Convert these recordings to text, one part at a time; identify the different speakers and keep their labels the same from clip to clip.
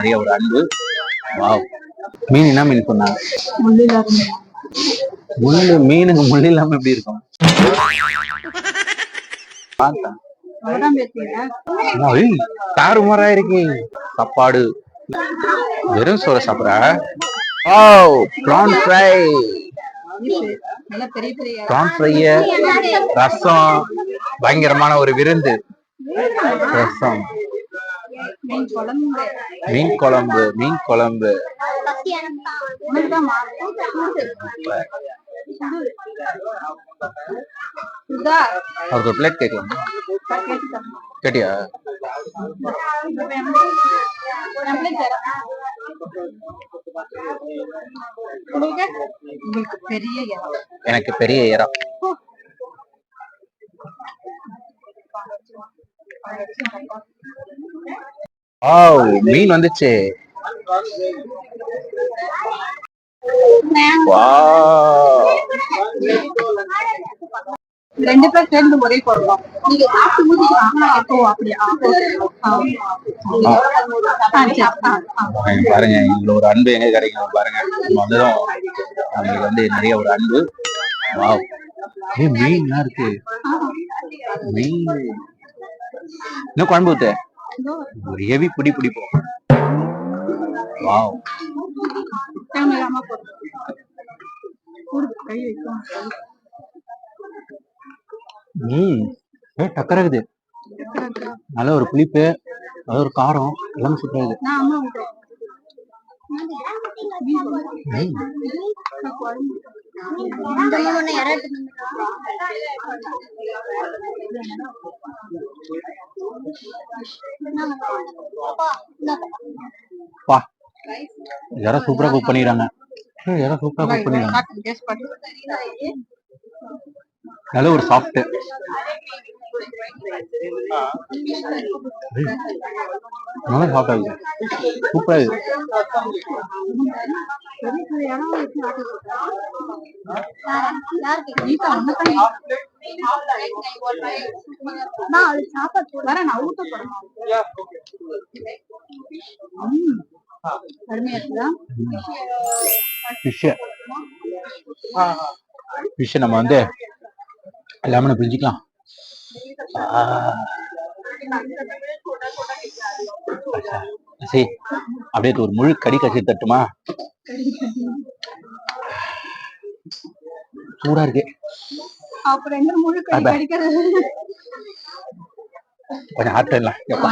Speaker 1: நிறைய ஒரு அன்பு. வாவ் மீன் என்ன மீன் சொன்னாங்க முள்ளு மீனுக்கு முள்ளு இல்லாம எப்படி இருக்கும்? பார்த்தேன் ஐய், தாறுமாறா இருக்கு. சாப்பாடு. வெறும் சோற சாப்பிடா ஓ ப்ரான் ஃப்ரை
Speaker 2: பிரான்
Speaker 1: ப்ரான் ஃப்ரைய ரசம். பயங்கரமான ஒரு விருந்து. ரசம்.
Speaker 2: மீன் குழம்பு.
Speaker 1: மீன் குழம்பு அவருக்கு பிளேட் கேட்கலாம்? கேட்டியா?
Speaker 2: உங்களுக்கு பெரிய இடம்.
Speaker 1: எனக்கு பெரிய இறம் ஆ மீன் வந்துச்சு.
Speaker 2: ரெண்டு பேர் சேர்ந்து ஒரே போடுறோம் நீங்க எப்போ
Speaker 1: பாருங்க இவ்வளவு ஒரு அன்பு எங்க கிடைக்கும் பாருங்க. நம்ம வந்துடும் அவங்களுக்கு வந்து நிறைய ஒரு அன்பு. வாவ் ஏய் மீன் என்ன இருக்கு? மீன். இன்னும் குழம்பு ஊத்து. ஒரு ஹெவி பிடி பிடிப்போம் வாவ் ம். ஏ டக்கராகுது. நல்ல ஒரு புளிப்பு நல்ல ஒரு காரம் எல்லாமே சூப்பரா இருக்குது ம். பா யாரும் சூப்பரா குக் பண்ணிடுறாங்க. யாரும் சூப்பரா குக் பண்ணிடுறாங்க. நல்ல ஒரு சாஃப்ட் நல்லா சாப்பிட்டாங்க சூப்பரா இருக்கு
Speaker 2: நான் நான்
Speaker 1: ஃபிஷ் நம்ம வந்து லெமனை பிரிஞ்சுக்கலாம். சரி அப்படியே ஒரு முழு கடி கசி தட்டுமா? சூடா இருக்கு. கொஞ்சம் பண்ணலாம் எப்பா.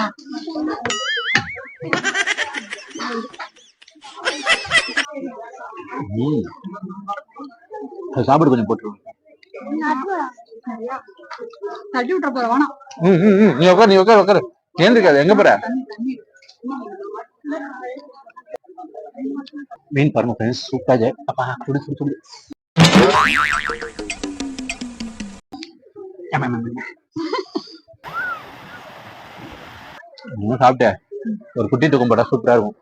Speaker 1: சாப்பாடு கொஞ்சம் போட்டுருவோம்
Speaker 2: தட்டி விட்டுற போற வேணாம்
Speaker 1: ம் ம் ம். நீ உட்காரு நீ உட்காரு உட்காரு ஏந்திருக்காது எங்க போற? மீன் பாருங்க ஃப்ரெண்ட்ஸ் சூப்பராக அப்பா சுடு சுடு சுடு. இன்னும் சாப்பிட்டேன் ஒரு குட்டி தூக்கம் போட்டா சூப்பரா இருக்கும்.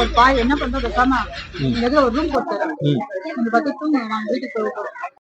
Speaker 2: ஒரு பாய் என்ன பண்றது ஒரு ரூம் போட்டு. இந்த பத்தி தூங்க வீட்டுக்கு போய் விட்டுறோம்